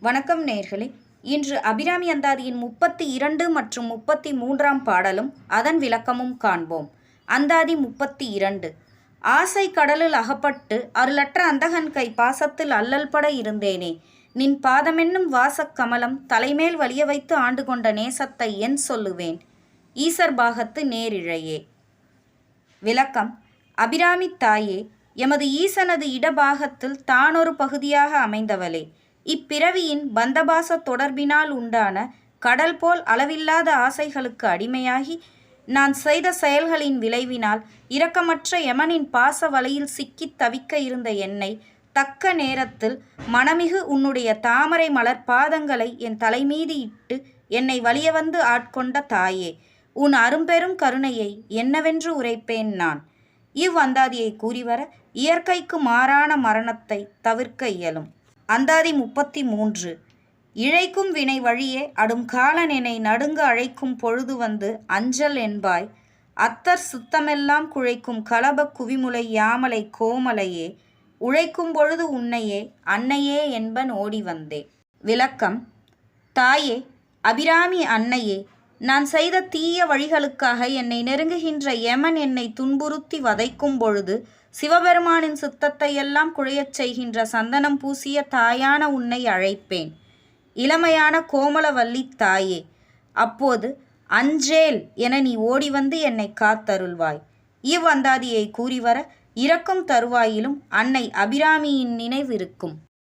வணக்கம் நேர்களே. இன்று அபிராமி அந்தாதியின் முப்பத்தி இரண்டு மற்றும் முப்பத்தி மூன்றாம் பாடலும் அதன் விளக்கமும் காண்போம். அந்தாதி முப்பத்தி இரண்டு. ஆசை கடலில் அகப்பட்டு அருளற்ற அந்தகன் கை பாசத்தில் அல்லல் பட இருந்தேனே. நின் பாதமென்னும் வாசக் கமலம் தலைமேல் வலிய வைத்து ஆண்டு கொண்ட நேசத்தை என் சொல்லுவேன். ஈசர் பாகத்து நேரிழையே. விளக்கம். அபிராமி தாயே எமது ஈசனது இடபாகத்தில் தானொரு பகுதியாக அமைந்தவளே. இப்பிறவியின் பந்தபாச தொடர்பினால் உண்டான கடல் போல் அளவில்லாத ஆசைகளுக்கு அடிமையாகி நான் செய்த செயல்களின் விளைவினால் இரக்கமற்ற யமனின் பாச வலையில் சிக்கித் தவிக்க இருந்த என்னை தக்க நேரத்தில் மனமிகு உன்னுடைய தாமரை மலர் பாதங்களை என் தலைமீது இட்டு என்னை வலிய வந்து ஆட்கொண்ட தாயே உன் அரும்பெரும் கருணையை என்னவென்று உரைப்பேன் நான். இவ்வந்தாதியை கூறிவர இயற்கைக்கு மாறான மரணத்தை தவிர்க்க இயலும். அந்தாதி முப்பத்தி மூன்று இழைக்கும் வினை வழியே அடும் காலன் என்னை நடுங்க அழைக்கும் பொழுது வந்து அஞ்சல் என்பாய். அத்தர் சுத்தமெல்லாம் குழைக்கும் கலப குவிமுலை யாமலை கோமலையே. உழைக்கும் பொழுது உன்னையே அன்னையே என்பன் ஓடி வந்தே. விளக்கம். தாயே அபிராமி அன்னையே நான் செய்த தீய வழிகளுக்காக என்னை நெருங்குகின்ற யமன் என்னை துன்புறுத்தி வதைக்கும் பொழுது சிவபெருமானின் சித்தத்தை எல்லாம் குழையச் செய்கின்ற சந்தனம் பூசிய தாயான உன்னை அழைப்பேன். இளமையான கோமலவல்லி தாயே அப்போது அஞ்சேல் என நீ ஓடி வந்து என்னை காத்தருள்வாய். இவ்வந்தாதியை கூறிவர இறக்கும் தருவாயிலும் அன்னை அபிராமியின் நினைவிருக்கும்.